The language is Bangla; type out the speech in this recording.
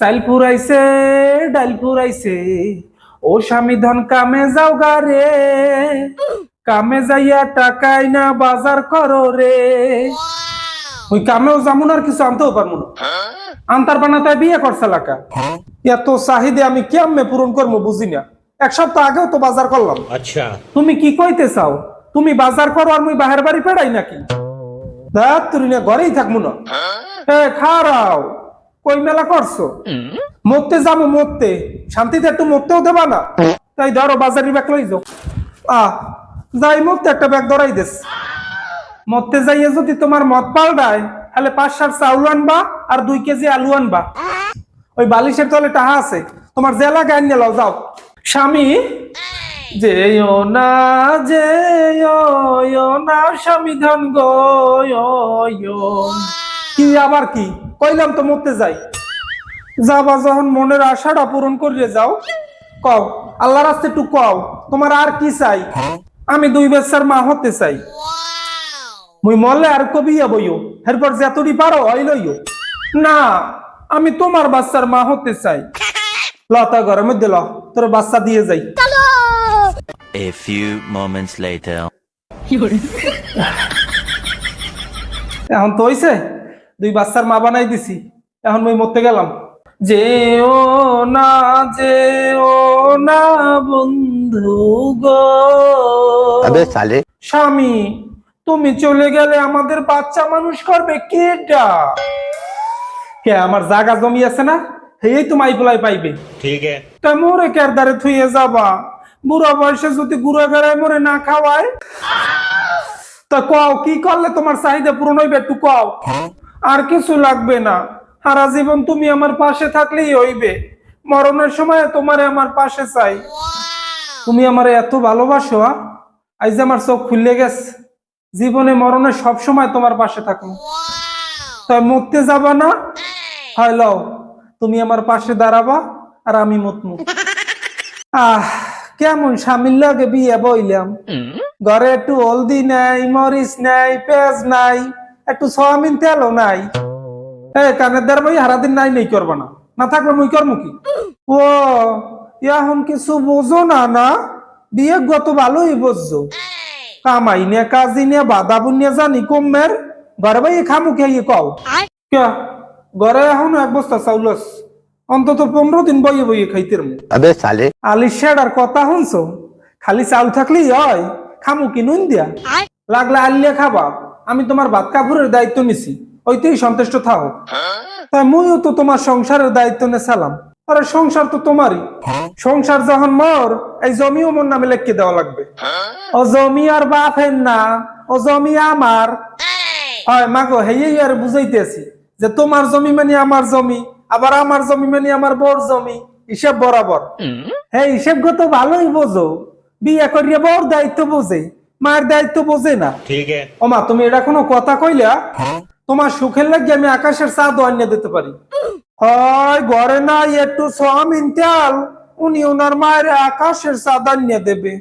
চাইল ফুরাইছে ও স্বামী ধন কামে যাও গারে কামে যাইয়া টাকাই না বাজার করো রে। ওই কামেও যামুন আর কিছু আনতেও পারব না। আন্তার বানাতায় বিয়ে করছে লাকা এত চাহিদে আমি কেমনে পূরণ করব বুঝি না। এক সপ্তাহ আগেও তো বাজার করলাম। আচ্ছা। তুমি কি কইতে চাও? তুমি বাজার করো আর মুই বাহের বাড়ি পেড়াই নাকি? দাঁত তুই না ঘরেই থাকব না। হ্যাঁ খাওয়াও কই মেলা করছ? মরতে যাব মরতে। শান্তিতে একটু মরতেও দেবা না। তাই ধরো বাজারি ব্যাগ লই যাও। আ যাই মরতে একটা ব্যাগ ধরাই দেস। মরতে যাইয়ে যদি তোমার মদ পাল্টায় তাহলে পাঁচ সাত চাউল আনবা আর দুই কেজি আলু আনবা। ওই বালিশের তলে টাহা আছে। তোমার জেলা গান নিয়ে যাও। স্বামী যেও না যেও না স্বামী ধন গো কি আবার কি? কইলাম তো মরতে যাই। যাবা যখন মনের আশাটা পূরণ করিয়ে যাও কও আল্লাহ রাস্তে একটু কও তোমার আর কি চাই? আমি দুই বেচার মা হতে চাই। মুই মরলে আর কবি বইও এরপর যতটি পারো ওই লইও। না আমি তোমার বাচ্চার মা হতে চাই। লতা ঘরের মধ্যে ল তোর বাচ্চা দিয়ে যাই। A few moments later. এখন তো হইছে? দুই বাচ্চার মা বানাই দিছি এখন ওই মরতে গেলাম। যে ও না যে ও না বন্ধু গো। স্বামী তুমি চলে গেলে আমাদের বাচ্চা মানুষ করবে কেটা কে আমার জাগা জমি আছে না? এই তো মাইপলাই পাইবে। ঠিক আছে। তা মোরে কেরদারে থুইয়ে যাবা? বুড়া বয়সে যদি গুড়া গাড়ায় মোরে না খাওয়ায়? তা কও কি করলে তোমার চাহিদা পূরণ হইবে একটু কও? হ্যাঁ? আর কিছু লাগবে না। সারা জীবন তুমি আমার পাশে থাকলেই হইবে। মরণের সময় তোমারে আমার পাশে চাই। তুমি আমার এত ভালোবাসো? আজ যে আমার চোখ খুললে গেছে। জীবনে মরণে সব সময় তোমার পাশে থাকব তাই মরতে যাবা না। হয় লও তুমি আমার পাশে দাঁড়াবা আর আমি মতমু আহ কেমন স্বামীর লাগে বিয়ে বইলাম। ঘরে একটু হলদি নাই মরিচ নাই পেঁয়াজ নাই। একটু সোয়াবিন তেলও নাই। এ কানের দ্বার বই হারাদিন নাই নেই করব না। না থাকলে মুই করব কি? ও এখন কিছু বোঝো না না? বিয়ে গত ভালোই বুঝছ। কামাই নে কাজি নে বাধা বুনিয়ে জানি কমের ঘরে বাই খামু খেয়ে কও? কে? ঘরে এখন এক বস্তা চাউল অন্তত পনেরো দিন বইয়ে বইয়ে খাইতে আলি শেডার কথা শুনছো? খালি চাউল থাকলেই হয় খামু কি নুন দিয়া? লাগলে আলিয়া খাবা। আমি তোমার ভাত কাপড়ের দায়িত্ব নিছি। ওইতেই সন্তুষ্ট থাকো তাই মুইও তো তোমার সংসারের দায়িত্ব নেছিলাম আরে সংসার তো তোমারই। সংসার যখন মর এই জমিও মোর নামে লেখকে দেওয়া লাগবে। ও জমি আর বাপের না ও জমি আমার। হয় মাগো হেই আর বুঝাইতেছি যে তোমার জমি মানে আমার জমি আবার আমার জমি মানে আমার বড় জমি হিসাব বরাবর। হ্যাঁ হিসেব তো ভালোই বোঝো। বিয়ে করিয়া বড় দায়িত্ব বোঝে। মায়ের দায়িত্ব বোঝে না। ঠিক ওমা তুমি এটা কোনো কথা কইলা? হ্যাঁ। তোমার সুখের লাগে আমি আকাশের চাঁদ অন্য দিতে পারি। হয় ঘরে না একটু সমিন তেল। উনি ওনার মায়ের আকাশের চাঁদ অন্য দেবে।